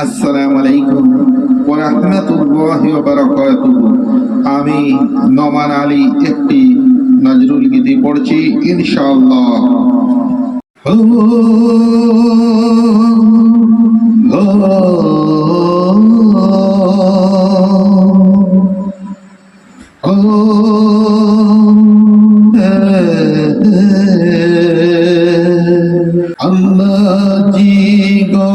আসসালামু আমি নমান আলী একটি নজরুল গীতি পড়ছি ইনশাআল্লাহ। আল্লাহ জি গো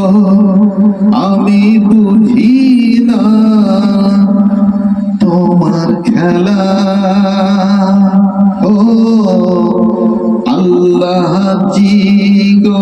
আমি বুঝি না। তোমার খেলা ও আল্লাহ জি গো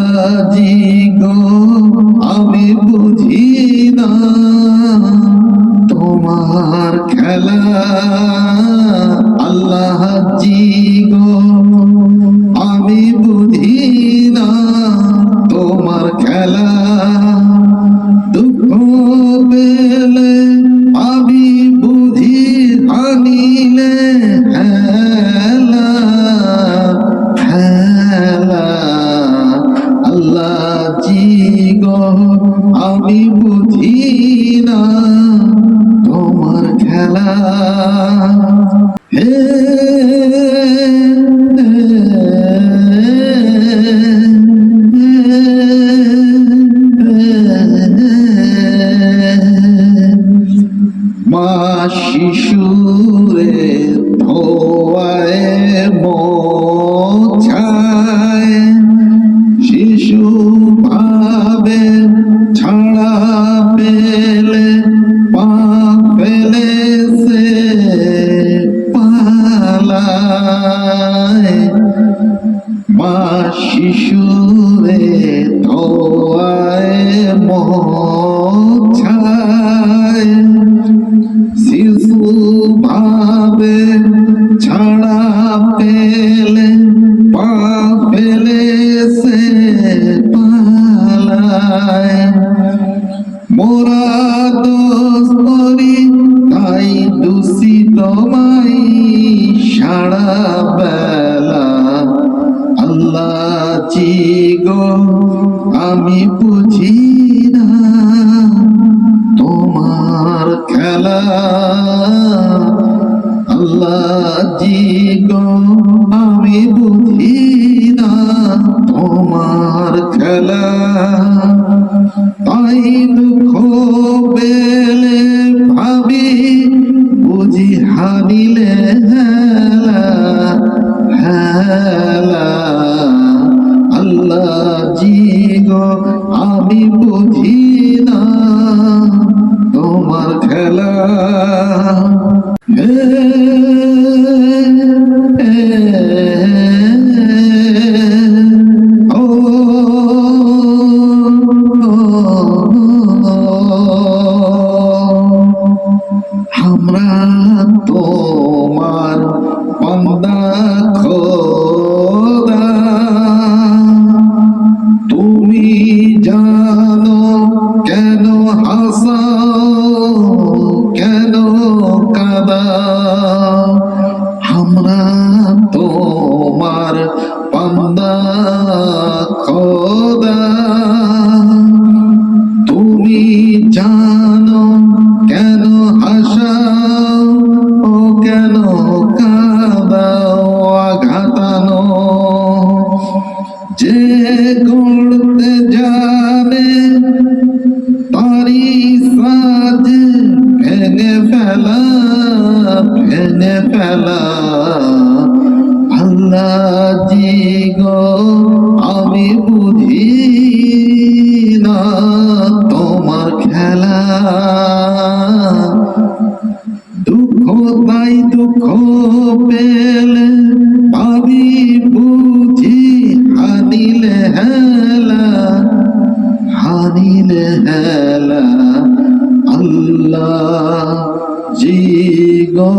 আল্লাহ জি গো আমি বুঝি না। তোমার খেলা আল্লাহ জি গো। মা শিশুরে ধোয়ায় মোরা দোষ করি তাই দূষিত মাই সারা বেলা। আল্লাহ জি গো, আমি বুঝি না তোমার খেলা। আল্লাহ জি গো, আমি বুঝি না তোমার খেলা। তাই দুঃখ ভেঙে ফেলা আল্লাহ জি গো, আমি বুঝি না তোমার খেলা। দুঃখ তাই দুঃখ পেলে পাবি বুঝি, হানিলে হেলা হানিলে হেলা। আল্লাহ জি গো।